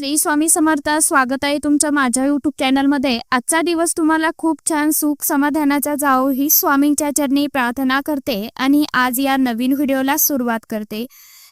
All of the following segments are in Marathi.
श्री स्वामी समर्थ स्वागत आहे तुमच्या माझ्या युट्यूब चॅनलमध्ये आजचा दिवस तुम्हाला खूप छान सुख समाधानाचा जाओ ही स्वामींच्या चरणी प्रार्थना करते आणि आज या नवीन व्हिडिओला सुरुवात करते.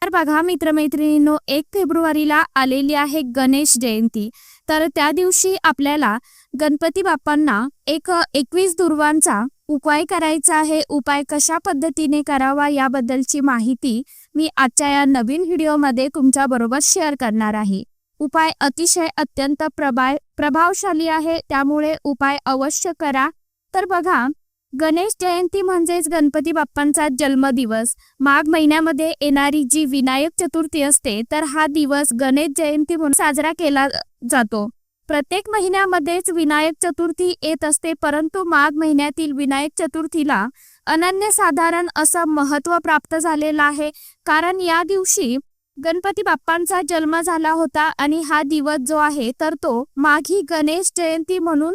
तर बघा मित्रमैत्रिणींनो एक फेब्रुवारीला आलेली आहे गणेश जयंती. तर त्या दिवशी आपल्याला गणपती बाप्पांना एक एकवीस दुर्वांचा उपाय करायचा आहे. उपाय कशा पद्धतीने करावा याबद्दलची माहिती मी आजच्या या नवीन व्हिडिओमध्ये तुमच्या बरोबर शेअर करणार आहे. उपाय अतिशय अत्यंत प्रभाय प्रभावशाली आहे त्यामुळे उपाय अवश्य करा. तर बघा गणेश जयंती म्हणजेच गणपती बाप्पांचा जन्मदिवस. माघ महिन्यामध्ये येणारी जी विनायक चतुर्थी असते तर हा दिवस गणेश जयंती म्हणून साजरा केला जातो. प्रत्येक महिन्यामध्येच विनायक चतुर्थी येत असते परंतु माघ महिन्यातील विनायक चतुर्थीला अनन्यसाधारण असं महत्त्व प्राप्त झालेलं आहे. कारण या दिवशी गणपती बाप्पांचा जन्म झाला होता आणि हा दिवस जो आहे तर तो माघी गणेश जयंती म्हणून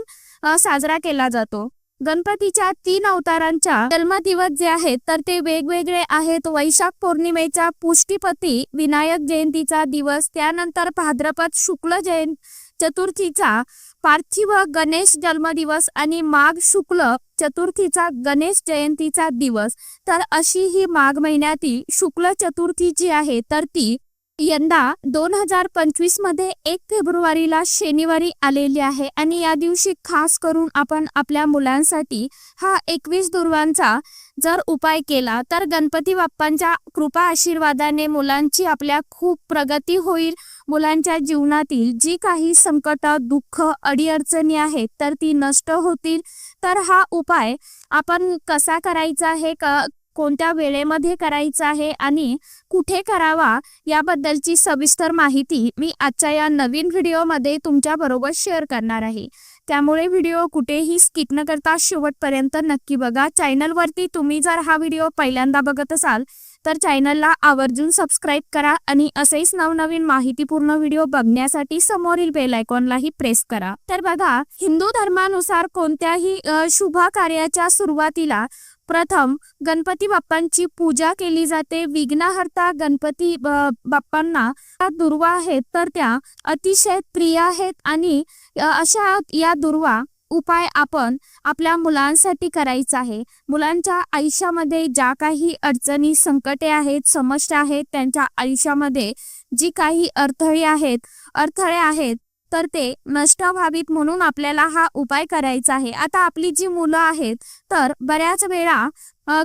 साजरा केला जातो. गणपतीच्या तीन अवतारांच्या जन्मदिवस जे आहेत तर ते वेगवेगळे आहेत. वैशाख पौर्णिमेचा पुष्टीपती विनायक जयंतीचा दिवस त्यानंतर भाद्रपद शुक्ल जयंत चतुर्थीचा पार्थिव गणेश जन्मदिवस आणि माघ शुक्ल चतुर्थीचा गणेश जयंतीचा दिवस. तर अशी ही माघ महिन्यातील शुक्ल चतुर्थी जी आहे तर ती यंदा दोन हजार पंचवीसमध्ये एक फेब्रुवारीला शनिवारी आलेली आहे. आणि या दिवशी खास करून आपण आपल्या मुलांसाठी हा एकवीस दुर्वांचा जर उपाय केला तर गणपती बाप्पांच्या कृपा आशीर्वादाने मुलांची आपल्या खूप प्रगती होईल. मुलांच्या जीवनातील जी काही संकट दुःख अडीअडचणी आहेत तर ती नष्ट होतील. तर हा उपाय आपण कसा करायचा आहे का कोणत्या वेळेमध्ये करायचा आहे आणि कुठे करावा याबद्दलची सविस्तर माहिती मी आजच्या या नवीन व्हिडिओमध्ये तुमच्या बरोबर शेअर करणार आहे. त्यामुळे व्हिडिओ कुठेही स्किप न करता शेवटपर्यंत नक्की बघा. चॅनलवरती तुम्ही जर हा व्हिडिओ पहिल्यांदा बघत असाल तर चॅनलला आवर्जून सबस्क्राईब करा आणि असेच नवनवीन माहितीपूर्ण व्हिडिओ बघण्यासाठी समोरील बेल आयकॉनलाही प्रेस करा. तर बघा हिंदू धर्मानुसार कोणत्याही शुभ कार्याच्या सुरुवातीला प्रथम गणपती बाप्पांची पूजा केली जाते. विघ्नहर्ता गणपती ब- बाप्पांना दुर्वा आहेत तर त्या अतिशय प्रिय आहेत आणि अशा या दुर्वा उपाय आपण आपल्या मुलांसाठी करायचा आहे. मुलांच्या आयुष्यामध्ये ज्या काही अडचणी संकटे आहेत समस्या आहेत त्यांच्या आयुष्यामध्ये जी काही अडथळे आहेत अडथळे आहेत तर ते नष्ट व्हावीत म्हणून आपल्याला हा उपाय करायचा आहे. आता आपली जी मुलं आहेत तर बऱ्याच वेळा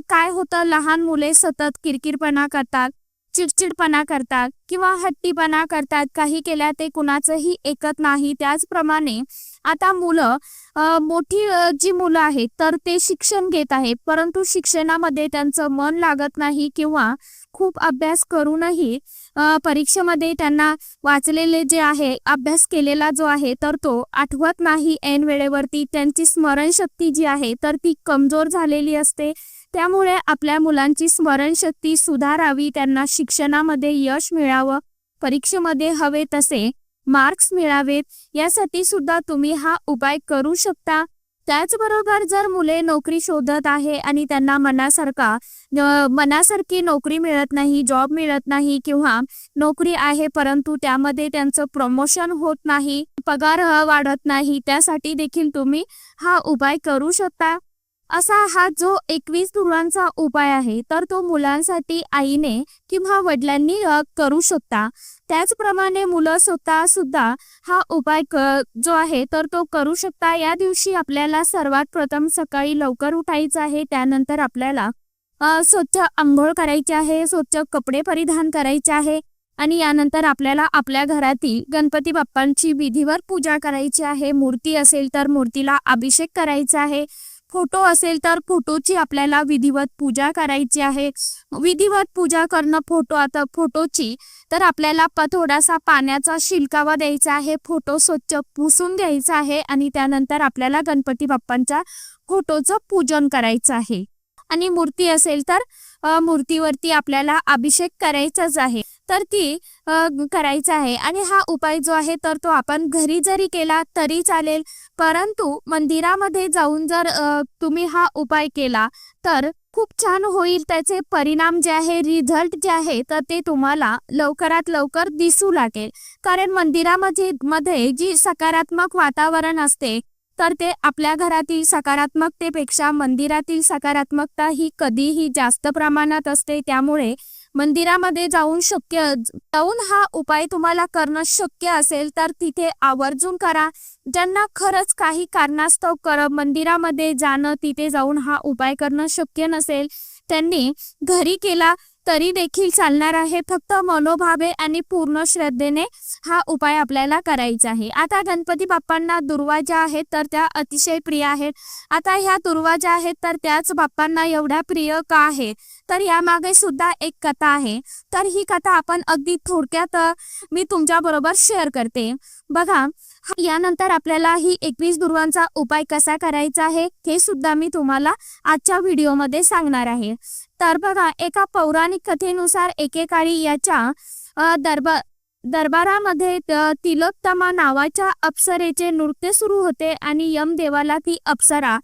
काय होतं? लहान मुले सतत किरकिरपणा करतात. चिडचिडपणा करतात किंवा हट्टीपणा करतात काही केल्या ते कुणाचंही ऐकत नाही. त्याचप्रमाणे आता मुलं मोठी जी मुलं आहेत तर ते शिक्षण घेत आहेत. परंतु शिक्षणामध्ये त्यांचं मन लागत नाही किंवा खूप अभ्यास करूनही परीक्षेमध्ये त्यांना वाचलेले जे आहे अभ्यास केलेला जो आहे तर तो आठवत नाही ऐन वेळेवरती. त्यांची स्मरणशक्ती जी आहे तर ती कमजोर झालेली असते. त्यामुळे आपल्या मुलांची स्मरणशक्ती सुधारावी त्यांना शिक्षणामध्ये यश मिळावं परीक्षेमध्ये हवे तसे मार्क्स मिळावेत यासाठी सुद्धा तुम्ही हा उपाय करू शकता. त्याचबरोबर जर मुले नोकरी शोधत आहे आणि त्यांना मनासारखा मनासारखी नोकरी मिळत नाही जॉब मिळत नाही किंवा नोकरी आहे परंतु त्यामध्ये त्यांचं प्रमोशन होत नाही पगार वाढत नाही त्यासाठी देखील तुम्ही हा उपाय करू शकता. असा हा जो एकवीस धुरांचा उपाय आहे तर तो मुलांसाठी आईने किंवा वडिलांनी करू शकता. त्याचप्रमाणे मुलं स्वतः सुद्धा हा उपाय क जो आहे तर तो करू शकता. या दिवशी आपल्याला सर्वात प्रथम सकाळी लवकर उठायचं आहे. त्यानंतर आपल्याला स्वच्छ आंघोळ करायची आहे स्वच्छ कपडे परिधान करायचे आहे आणि यानंतर आपल्याला आपल्या घरातील गणपती बाप्पांची विधीवर पूजा करायची आहे. मूर्ती असेल तर मूर्तीला अभिषेक करायचा आहे. फोटो असेल तर फोटोची आपल्याला विधिवत पूजा करायची आहे. विधिवत पूजा करणं फोटो आता फोटोची तर आपल्याला प थोडासा पाण्याचा शिलकावा द्यायचा आहे फोटो स्वच्छ पुसून घ्यायचा आहे आणि त्यानंतर आपल्याला गणपती बाप्पांच्या फोटोचं पूजन करायचं आहे. आणि मूर्ती असेल तर मूर्तीवरती आपल्याला अभिषेक करायचाच आहे. तर ती अ, करायचा आहे. आणि हा उपाय जो आहे तर तो आपण घरी जरी केला तरी चालेल. परंतु मंदिरामध्ये जाऊन जर तुम्ही हा उपाय केला तर खूप छान होईल. त्याचे परिणाम जे आहे रिझल्ट जे आहे तर ते तुम्हाला लवकरात लवकर दिसू लागेल. कारण मंदिरामध्ये मध्ये जी सकारात्मक वातावरण असते तर ते आपल्या घरातील सकारात्मकतेपेक्षा मंदिरातील सकारात्मकता ही कधीही जास्त प्रमाणात असते. त्यामुळे मंदिरामध्ये जाऊन शक्य जाऊन हा उपाय तुम्हाला करणं शक्य असेल तर तिथे आवर्जून करा. ज्यांना खरंच काही कारणास्तव कर मंदिरामध्ये जाणं तिथे जाऊन हा उपाय करणं शक्य नसेल त्यांनी घरी केला तरी देखील चालणार आहे. फक्त मनोभावे आणि पूर्ण श्रद्धेने हा उपाय आपल्याला करायचा आहे. आता गणपती बाप्पांना दुर्वा ज्या आहेत तर त्या अतिशय प्रिय आहेत. आता ह्या दुर्वा ज्या आहेत तर त्याच बाप्पांना एवढ्या प्रिय का आहे तर यामागे सुद्धा एक कथा आहे. तर ही कथा आपण अगदी थोडक्यात मी तुमच्याबरोबर शेअर करते. बघा यानंतर आपल्याला ही एकवीस दुर्वांचा उपाय कसा करायचा आहे हे सुद्धा मी तुम्हाला आजच्या व्हिडिओमध्ये सांगणार आहे. तर बघा एका पौराणिक कथेनुसार एकेकाळी याच्या दरबार दरबारामध्ये तिलोत्तमा नावाच्या अप्सरेचे नृत्य सुरू होते आणि यमदेवाला ती अप्सरा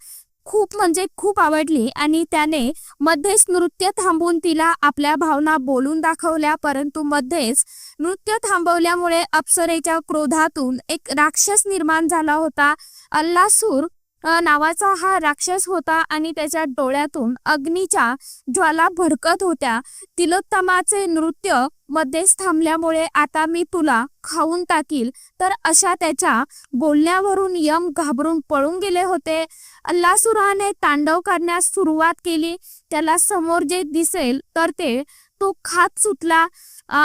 खूप म्हणजे खूप आवडली आणि त्याने मध्येच नृत्य थांबवून तिला आपल्या भावना बोलून दाखवल्या परंतु मध्येच नृत्य थांबवल्यामुळे अप्सरेच्या क्रोधातून एक राक्षस निर्माण झाला होता. अल्लासूर नावाचा हा राक्षस होता आणि त्याच्या डोळ्यातून अग्नीच्या ज्वाला भडकत होत्या. तिलोत्तमाचे नृत्य मध्येच थांबल्यामुळे आता मी तुला खाऊन टाकील. तर अशा त्याच्या बोलण्यावरून यम घाबरून पळून गेले होते. अल्लासुराने तांडव करण्यास सुरुवात केली. त्याला समोर जे दिसेल तर ते तो खात सुटला.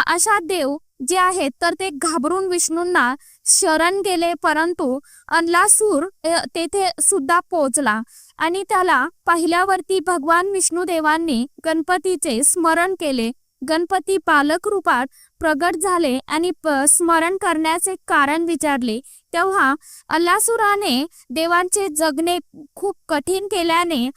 अशा देव जे आहेत तर ते घाबरून विष्णूंना शरण गेले परंतु अल्लासूर तेथे सुद्धा पोहोचला. आणि त्याला पाहिल्यावरती भगवान विष्णू देवांनी गणपतीचे स्मरण केले. गणपती बालक रूपात प्रगट झाले आणि स्मरण करण्याचे कारण विचारले. तेव्हा अल्लासुराने देवांचे जगणे खूप कठीण केल्याने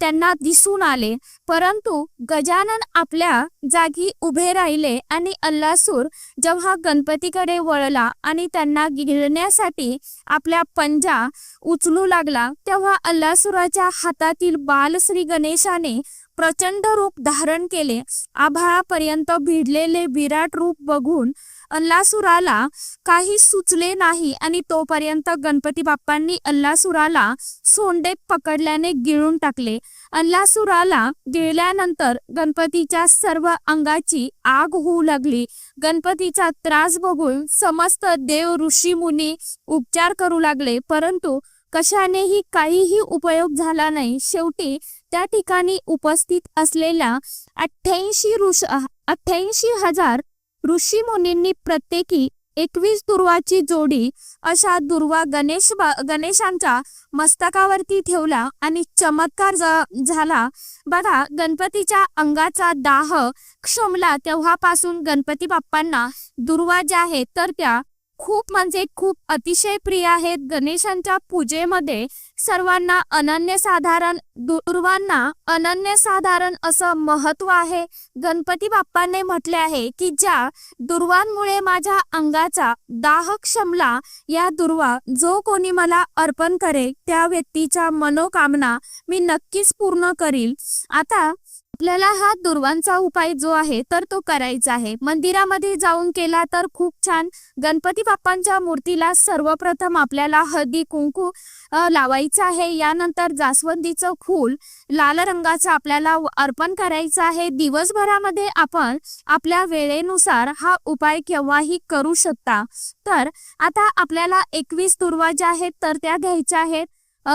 त्यांना दिसून आले. परंतु गजानन आपल्या जागी उभे राहिले आणि अल्लासूर जेव्हा गणपतीकडे वळला आणि त्यांना गिळण्यासाठी आपल्या पंजा उचलू लागला तेव्हा अल्लासुराच्या हातातील बाल श्री गणेशाने प्रचंड रूप धारण केले. आभाळापर्यंत भिडलेले विराट रूप बघून अल्लासुराला काही सुचले नाही आणि तोपर्यंत गणपती बाप्पांनी अल्लासुराला सोंडे पकडल्याने गिळून टाकले. अल्लासुराला गिळल्यानंतर गणपतीच्या सर्व अंगाची आग होऊ लागली. गणपतीचा त्रास बघून समस्त देव ऋषी मुनी उपचार करू लागले. परंतु कशानेही काहीही उपयोग झाला नाही. शेवटी त्या ठिकाणी उपस्थित असलेल्या अठ्ठ्याऐंशी ऋष अठ्ठ्याऐंशी हजार ऋषी मुनींनी प्रत्येकी एकवीस दुर्वाची जोडी अशा दुर्वा गणेश गणेशांच्या मस्तकावरती ठेवला आणि चमत्कार झाला. बघा गणपतीच्या अंगाचा दाह क्षमला तेव्हापासून गणपती बाप्पांना दुर्वा ज्या आहेत तर त्या खूप म्हणजे खूप अतिशय प्रिय आहेत. गणेशांच्या पूजेमध्ये सर्वांना अनन्यसाधारण दुर्वांना अनन्यसाधारण असं महत्त्व आहे. गणपती बाप्पाने म्हटले आहे की ज्या दुर्वांमुळे माझ्या अंगाचा दाह क्षमला या दुर्वा जो कोणी मला अर्पण करेल त्या व्यक्तीच्या मनोकामना मी नक्कीच पूर्ण करील. आता आपल्याला हा दुर्वांचा उपाय जो आहे तर तो करायचा आहे. मंदिरामध्ये जाऊन केला तर खूप छान. गणपती बाप्पांच्या मूर्तीला सर्वप्रथम आपल्याला हळदी कुंकू लावायचा लावायचं आहे. यानंतर जास्वंदीचं फूल लाल रंगाचं आपल्याला अर्पण करायचं आहे. दिवसभरामध्ये आपण आपल्या वेळेनुसार हा उपाय केव्हाही करू शकता. तर आता आपल्याला एकवीस दुर्वा ज्या आहेत तर त्या घ्यायच्या आहेत.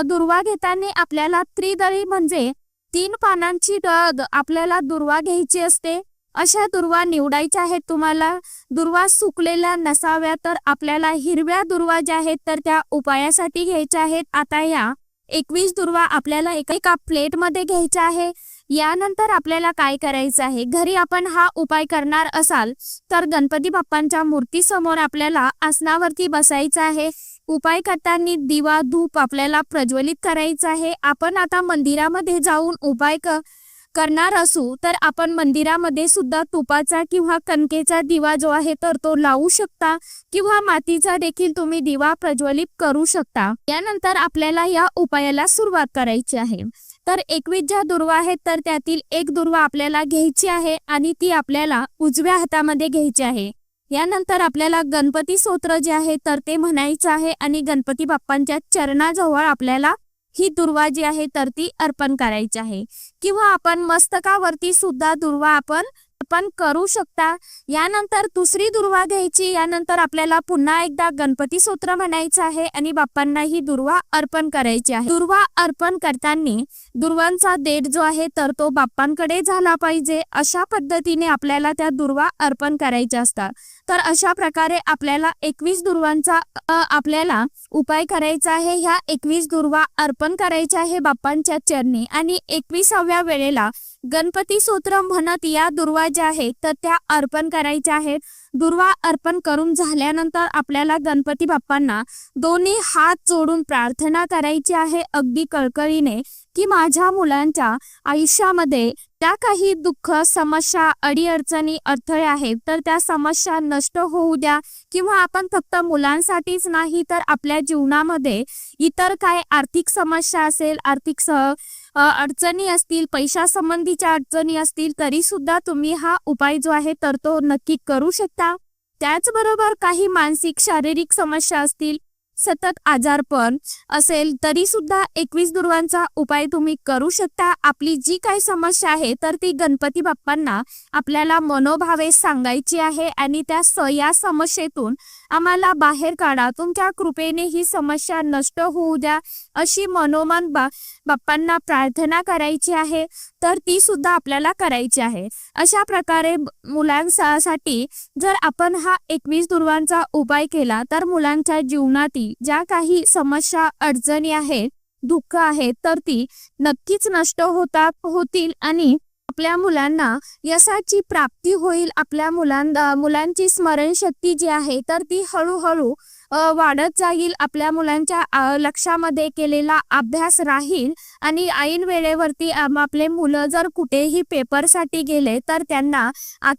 दुर्वा घेताना आपल्याला त्रिदळी म्हणजे तीन पानांची ड- द- आपल्याला दुर्वा घ्यायची असते. अशा दुर्वा निवडायच्या आहेत तुम्हाला. दुर्वा सुकलेल्या नसाव्या तर आपल्याला हिरव्या दुर्वा ज्या आहेत तर त्या उपायासाठी घ्यायच्या आहेत. आता या एकवीस दुर्वा आपल्याला एका एका प्लेटमध्ये घ्यायच्या आहे. यानंतर आपल्याला काय करायचं आहे? घरी आपण हा उपाय करणार असाल तर गणपती बाप्पांच्या मूर्तीसमोर आपल्याला आसनावरती बसायचं आहे. उपाय करताना दिवा धूप आपल्याला प्रज्वलित करायचा आहे. आपण आता मंदिरामध्ये जाऊन उपाय क करणार असू तर आपण मंदिरामध्ये सुद्धा तुपाचा किंवा कणकेचा दिवा जो आहे तर तो लावू शकता. किंवा मातीचा देखील तुम्ही दिवा प्रज्वलित करू शकता. यानंतर आपल्याला या उपायाला सुरुवात करायची आहे. तर एकवीस ज्या दुर्वा आहेत तर त्यातील एक दुर्वा आपल्याला घ्यायची आहे आणि ती आपल्याला उजव्या हातामध्ये घ्यायची आहे. यानंतर आपल्याला गणपती स्तोत्र जे आहे तर ते म्हणायचं आहे आणि गणपती बाप्पांच्या चरणाजवळ आपल्याला ही दुर्वा जी आहे तर ती अर्पण करायची आहे. किंवा आपण मस्तकावरती सुद्धा दुर्वा आपण अर्पण करू शकता. यानंतर दुसरी दुर्वा घ्यायची. यानंतर आपल्याला पुन्हा एकदा गणपती सूत्र म्हणायचं आहे आणि बाप्पांना ही दुर्वा अर्पण करायची आहे. दुर्वा अर्पण करताना दुर्वांचा देठ जो आहे तर तो बाप्पांकडे झाला पाहिजे. अशा पद्धतीने आपल्याला त्या दुर्वा अर्पण करायच्या असतात. तर अशा प्रकारे आपल्याला एकवीस दुर्वांचा आपल्याला उपाय करायचा आहे. ह्या एकवीस दुर्वा अर्पण करायच्या आहे बाप्पांच्या चरणी. आणि एकविसाव्या वेळेला गणपती सूत्र म्हणत या दुर्वा ज्या आहेत तर त्या अर्पण करायच्या आहेत. दुर्वा अर्पण करून झाल्यानंतर आपल्याला गणपती बाप्पांना दोन्ही हात जोडून प्रार्थना करायची आहे अगदी कळकळीने की माझ्या मुलांच्या आयुष्यामध्ये त्या काही दुःख समस्या अडीअडचणी अडथळे आहेत तर त्या समस्या नष्ट होऊ द्या. किंवा आपण फक्त मुलांसाठीच नाही तर आपल्या जीवनामध्ये इतर काय आर्थिक समस्या असेल आर्थिक सह अडचणी असतील पैशासंबंधीच्या अडचणी असतील तरी सुद्धा तुम्ही हा उपाय जो आहे तर तो नक्की करू शकता. त्याचबरोबर काही मानसिक शारीरिक समस्या असतील सतत आजारपण असेल तरी सुद्धा एकवीस दुर्वांचा उपाय तुम्ही करू शकता. आपली जी काही समस्या आहे तर ती गणपती बाप्पांना आपल्याला मनोभावे सांगायची आहे आणि त्या स या समस्येतून आम्हाला बाहेर काढा. तुमच्या कृपेने ही समस्या नष्ट होऊ द्या अशी मनोमन बा बाप्पांना प्रार्थना करायची आहे. तर ती सुद्धा आपल्याला करायची आहे. अशा प्रकारे मुलांसाठी जर आपण हा एकवीस दुर्वांचा उपाय केला तर मुलांच्या जीवनातील ज्या काही समस्या अडचणी आहेत दुःख आहेत तर ती नक्कीच नष्ट होतात होतील आणि आपल्या मुलांना यशाची प्राप्ती होईल. आपल्या मुलां मुलांची स्मरणशक्ती जी आहे तर ती हळूहळू वाढत जाईल. आपल्या मुलांच्या लक्षामध्ये केलेला अभ्यास राहील आणि ऐन वेळेवरती आपले मुलं जर कुठेही पेपरसाठी गेले तर त्यांना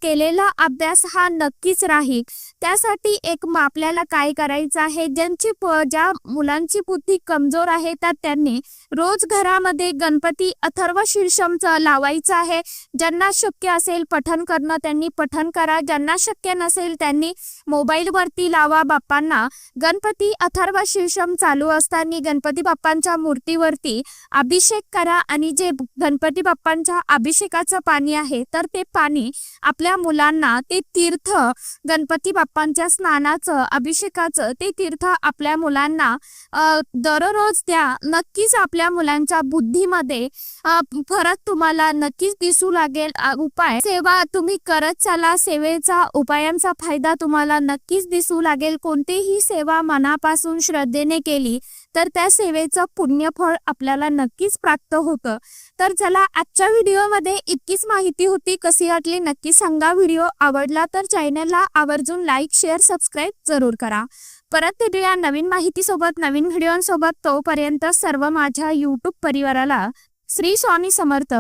केलेला अभ्यास हा नक्कीच राहील. त्यासाठी एक आपल्याला काय करायचं आहे? ज्यांची प- ज्या मुलांची बुद्धी कमजोर आहे तर त्यांनी रोज घरामध्ये गणपती अथर्व शीर्षमचं लावायचं आहे. ज्यांना शक्य असेल पठन करणं त्यांनी पठन करा. ज्यांना शक्य नसेल त्यांनी मोबाईलवरती लावा. बाप्पांना गणपती अथर्व शीर्षम चालू असताना गणपती बाप्पांच्या मूर्तीवरती अभिषेक करा आणि जे गणपती बाप्पांच्या अभिषेकाचं पाणी आहे तर ते पाणी आपल्या मुलांना ते तीर्थ गणपती बाप्पा बाप्पांच्या स्नानाचं अभिषेकाचं ते तीर्थ आपल्या मुलांना दररोज द्या. नक्कीच आपल्या मुलांच्या बुद्धीमध्ये फरक तुम्हाला नक्कीच दिसू लागेल. उपाय सेवा तुम्ही करत चला. सेवेचा उपायांचा फायदा तुम्हाला नक्कीच दिसू लागेल. कोणतीही सेवा मनापासून श्रद्धेने केली तर त्या सेवेचं पुण्यफळ आपल्याला नक्कीच प्राप्त होतं. तर चला आजच्या व्हिडिओमध्ये इतकीच माहिती होती. कशी वाटली नक्की सांगा. व्हिडिओ आवडला तर चॅनलला आवर्जून लाईक शेअर सबस्क्राईब जरूर करा. परत भेटूया नवीन माहितीसोबत नवीन व्हिडिओंसोबत. तोपर्यंत सर्व माझ्या यूट्यूब परिवाराला श्री स्वामी समर्थ.